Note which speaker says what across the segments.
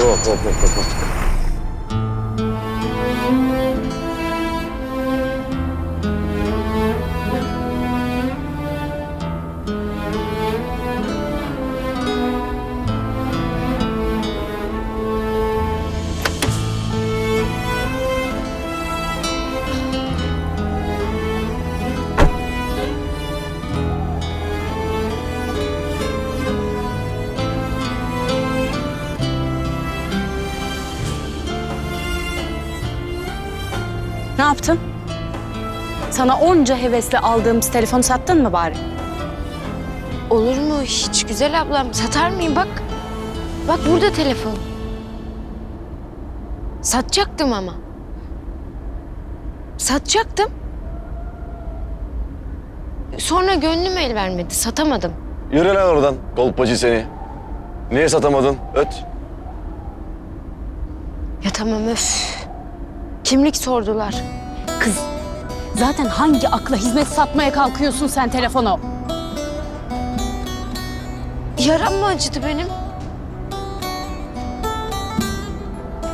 Speaker 1: О, о, о, о, о.
Speaker 2: Ne yaptın? Sana onca hevesle aldığımız telefonu sattın mı bari?
Speaker 3: Olur mu hiç güzel ablam? Satar mıyım bak. Bak burada telefon. Satacaktım ama. Satacaktım. Sonra gönlüm el vermedi. Satamadım.
Speaker 1: Yürü lan oradan kolpacı seni. Niye satamadın? Öt.
Speaker 3: Ya tamam öf. Kimlik sordular.
Speaker 2: Kız, zaten hangi akla hizmet satmaya kalkıyorsun sen telefonu?
Speaker 3: Yaram mı acıdı benim?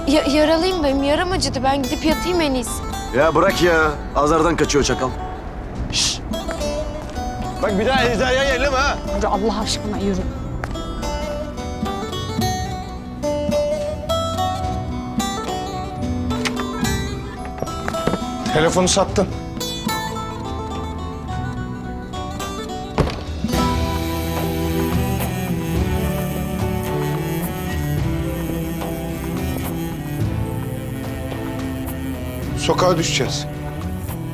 Speaker 3: Ya, yaralıyım benim. Yaram acıdı. Ben gidip yatayım en iyisi.
Speaker 1: Ya bırak ya. Azardan kaçıyor çakal. Şşş. Bak bir daha hizaya yerleme ha.
Speaker 2: Yürü Allah aşkına yürü.
Speaker 4: Telefonu sattın. Sokağa düşeceğiz.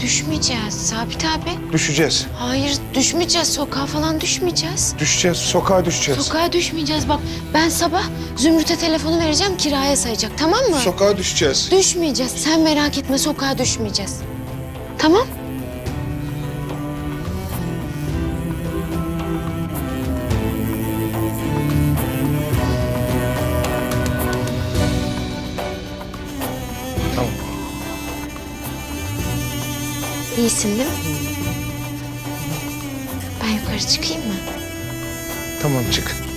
Speaker 3: Düşmeyeceğiz Sabit abi.
Speaker 4: Düşeceğiz.
Speaker 3: Hayır düşmeyeceğiz. Sokağa falan düşmeyeceğiz.
Speaker 4: Düşeceğiz. Sokağa düşeceğiz.
Speaker 3: Sokağa düşmeyeceğiz. Bak ben sabah Zümrüt'e telefonu vereceğim kiraya sayacak tamam mı?
Speaker 4: Sokağa düşeceğiz.
Speaker 3: düşmeyeceğiz. Sen merak etme sokağa düşmeyeceğiz.
Speaker 4: Tamam?
Speaker 3: İyisin değil mi? Ben yukarı çıkayım mı?
Speaker 4: Tamam çık.